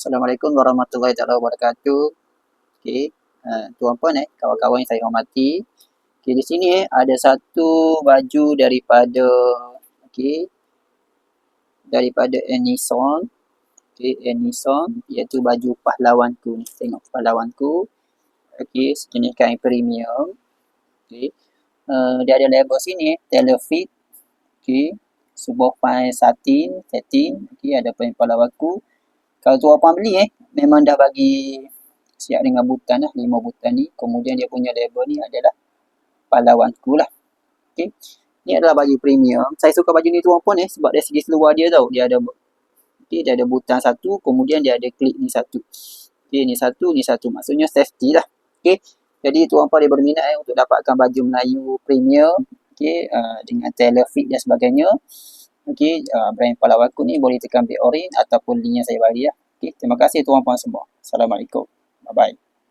Assalamualaikum warahmatullahi wabarakatuh. Okey, uh, tuan puan eh, kawan-kawan yang saya hormati. Okey, di sini eh ada satu baju daripada okey daripada Anison. Okey, Anison iaitu baju pahlawanku. Tengok pahlawanku. Okey, sejenis kain premium. Okey. Uh, dia ada label sini eh, tailor fit. Okey, sebuah pain satin, satin. Okey, ada pain pahlawanku. Kalau tuan puan beli eh, memang dah bagi siap dengan butan lah, lima butan ni. Kemudian dia punya label ni adalah pahlawanku lah. Okay. Ni adalah baju premium. Saya suka baju ni tuan puan eh, sebab dari segi seluar dia tau. Dia ada okay, dia ada butan satu, kemudian dia ada klik ni satu. Okay, ni satu, ni satu. Maksudnya safety lah. Okay. Jadi tuan puan dia berminat eh, untuk dapatkan baju Melayu premium. Okay, uh, dengan tailor fit dan sebagainya. Okey, uh, brand Palawaku ni boleh tekan bit orange ataupun link yang saya bagi ya. Okey, terima kasih tuan puan semua. Assalamualaikum. Bye bye.